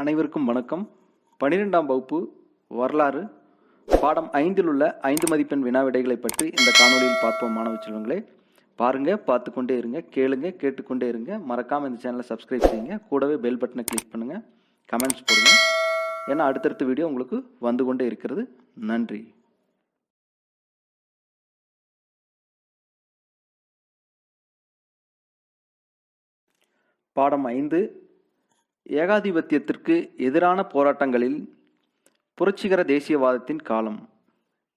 அனைவருக்கும் வணக்கம். பன்னிரெண்டாம் வகுப்பு வரலாறு. பாடம் ஐந்தில் உள்ள ஐந்து மதிப்பெண் வினா விடைகளை பற்றி இந்த காணொலியில் பார்ப்போம் மாணவ செல்வங்களே. பாருங்க பார்த்து கொண்டே இருங்க கேளுங்க கேட்டுக்கொண்டே இருங்க. மறக்காமல் இந்த சேனலை சப்ஸ்கிரைப் செய்யுங்க. கூடவே பெல் பட்டனை கிளிக் பண்ணுங்க. கமெண்ட்ஸ் போடுங்க. ஏன்னா அடுத்தடுத்த வீடியோ உங்களுக்கு வந்து கொண்டே இருக்கிறது. நன்றி. பாடம் ஐந்து ஏகாதிபத்தியத்திற்கு எதிரான போராட்டங்களில் புரட்சிகர தேசியவாதத்தின் காலம்.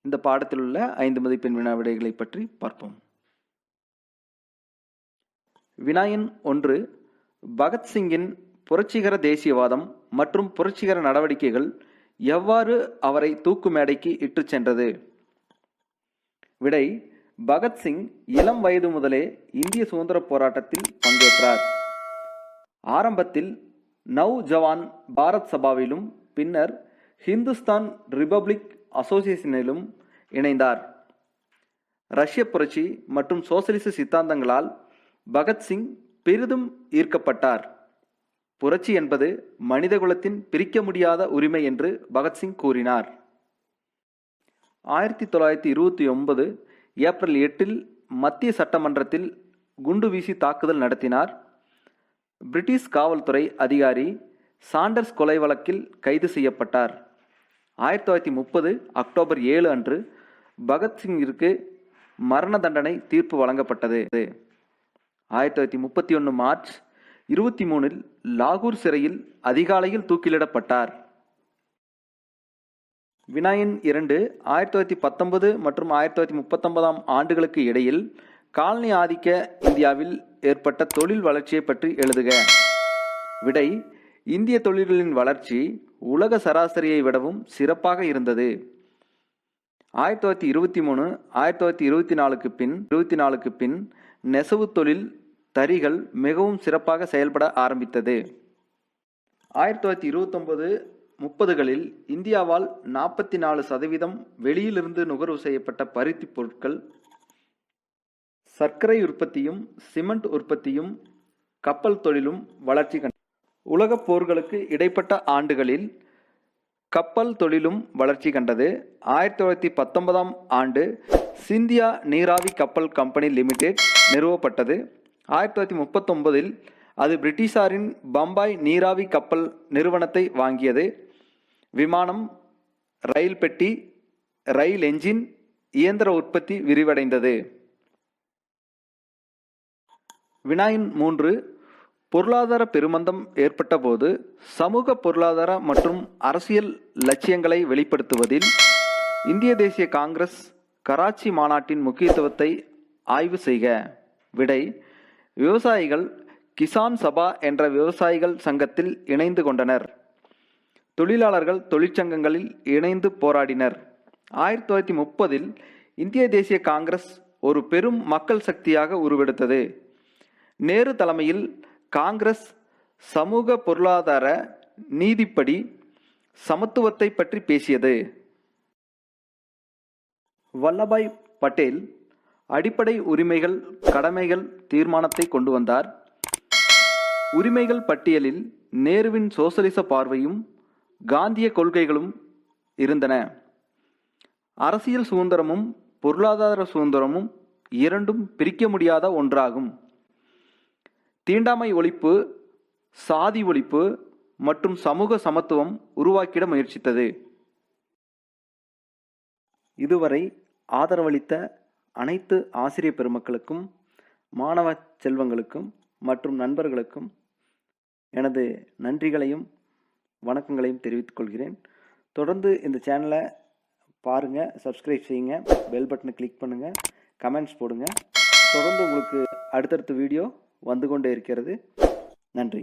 இந்த பாடத்தில் உள்ள ஐந்து மதிப்பெண் வினா விடைகளை பற்றி பார்ப்போம். வினாயன் ஒன்று பகத்சிங்கின் புரட்சிகர தேசியவாதம் மற்றும் புரட்சிகர நடவடிக்கைகள் எவ்வாறு அவரை தூக்கு மேடைக்கு இட்டுச் சென்றது? விடை பகத்சிங் இளம் வயது முதலே இந்திய சுதந்திர போராட்டத்தில் பங்கேற்றார். ஆரம்பத்தில் நவ் ஜவான் பாரத் சபாவிலும் பின்னர் ஹிந்துஸ்தான் ரிபப்ளிக் அசோசியேஷனிலும் இணைந்தார். ரஷ்ய புரட்சி மற்றும் சோசலிச சித்தாந்தங்களால் பகத்சிங் பெரிதும் ஈர்க்கப்பட்டார். புரட்சி என்பது மனிதகுலத்தின் பிரிக்க முடியாத உரிமை என்று பகத்சிங் கூறினார். ஆயிரத்தி தொள்ளாயிரத்தி இருபத்தி ஒன்பது ஏப்ரல் எட்டில் மத்திய சட்டமன்றத்தில் குண்டு வீசி தாக்குதல் நடத்தினார். பிரிட்டிஷ் காவல்துறை அதிகாரி சாண்டர்ஸ் கொலை வழக்கில் கைது செய்யப்பட்டார். ஆயிரத்தி தொள்ளாயிரத்தி முப்பது அக்டோபர் ஏழு அன்று பகத்சிங்கிற்கு மரண தண்டனை தீர்ப்பு வழங்கப்பட்டது. ஆயிரத்தி தொள்ளாயிரத்தி முப்பத்தி ஒன்று மார்ச் இருபத்தி மூணில் லாகூர் சிறையில் அதிகாலையில் தூக்கிலிடப்பட்டார். வினாயன் இரண்டு ஆயிரத்தி தொள்ளாயிரத்தி பத்தொன்பது மற்றும் ஆயிரத்தி தொள்ளாயிரத்தி முப்பத்தொன்பதாம் ஆண்டுகளுக்கு இடையில் காலனி ஆதிக்க இந்தியாவில் ஏற்பட்ட தொழில் வளர்ச்சியை பற்றி எழுதுக. விடை இந்திய தொழில்களின் வளர்ச்சி உலக சராசரியை விடவும் சிறப்பாக இருந்தது. ஆயிரத்தி தொள்ளாயிரத்தி இருபத்தி மூணு ஆயிரத்தி தொள்ளாயிரத்தி இருபத்தி நாலுக்கு பின் இருபத்தி நாலுக்கு பின் நெசவு தொழில் தறிகள் மிகவும் சிறப்பாக செயல்பட ஆரம்பித்தது. ஆயிரத்தி தொள்ளாயிரத்தி இருபத்தொன்பது முப்பதுகளில் இந்தியாவால் நாற்பத்தி நாலு சதவீதம் வெளியிலிருந்து நுகர்வு செய்யப்பட்ட பருத்தி பொருட்கள் சர்க்கரை உற்பத்தியும் சிமெண்ட் உற்பத்தியும் கப்பல் தொழிலும் வளர்ச்சி கண்ட உலகப் போர்களுக்கு இடைப்பட்ட ஆண்டுகளில் கப்பல் தொழிலும் வளர்ச்சி கண்டது. ஆயிரத்தி தொள்ளாயிரத்தி பத்தொன்பதாம் ஆண்டு சிந்தியா நீராவி கப்பல் கம்பெனி லிமிடெட் நிறுவப்பட்டது. ஆயிரத்தி தொள்ளாயிரத்தி முப்பத்தொன்பதில் அது பிரிட்டிஷாரின் பம்பாய் நீராவி கப்பல் நிறுவனத்தை வாங்கியது. விமானம் ரயில் பெட்டி ரயில் என்ஜின் இயந்திர உற்பத்தி விரிவடைந்தது. வினாயின் மூன்று பொருளாதார பெருமந்தம் ஏற்பட்டபோது சமூக பொருளாதார மற்றும் அரசியல் லட்சியங்களை வெளிப்படுத்துவதில் இந்திய தேசிய காங்கிரஸ் கராச்சி மாநாட்டின் முக்கியத்துவத்தை ஆய்வு செய்க. விடை விவசாயிகள் கிசான் சபா என்ற விவசாயிகள் சங்கத்தில் இணைந்து கொண்டனர். தொழிலாளர்கள் தொழிற்சங்கங்களில் இணைந்து போராடினர். ஆயிரத்தி தொள்ளாயிரத்தி முப்பதில் இந்திய தேசிய காங்கிரஸ் ஒரு பெரும் மக்கள் சக்தியாக உருவெடுத்தது. நேரு தலைமையில் காங்கிரஸ் சமூக பொருளாதார நீதிப்படி சமத்துவத்தை பற்றி பேசியது. வல்லபாய் பட்டேல் அடிப்படை உரிமைகள் கடமைகள் தீர்மானத்தை கொண்டு வந்தார். உரிமைகள் பட்டியலில் நேருவின் சோசலிச பார்வையும் காந்திய கொள்கைகளும் இருந்தன. அரசியல் சுதந்திரமும் பொருளாதார சுதந்திரமும் இரண்டும் பிரிக்க முடியாத ஒன்றாகும். தீண்டாமை ஒழிப்பு சாதி ஒழிப்பு மற்றும் சமூக சமத்துவம் உருவாக்கிட முயற்சித்தது. இதுவரை ஆதரவளித்த அனைத்து ஆசிரியர் பெருமக்களுக்கும் மாணவ செல்வங்களுக்கும் மற்றும் நண்பர்களுக்கும் எனது நன்றிகளையும் வணக்கங்களையும் தெரிவித்துக் கொள்கிறேன். தொடர்ந்து இந்த சேனலை பாருங்கள் சப்ஸ்கிரைப் செய்யுங்க பெல் பட்டனை கிளிக் பண்ணுங்கள் கமெண்ட்ஸ் போடுங்க. தொடர்ந்து உங்களுக்கு அடுத்தடுத்த வீடியோ வந்து கொண்டே இருக்கிறது. நன்றி.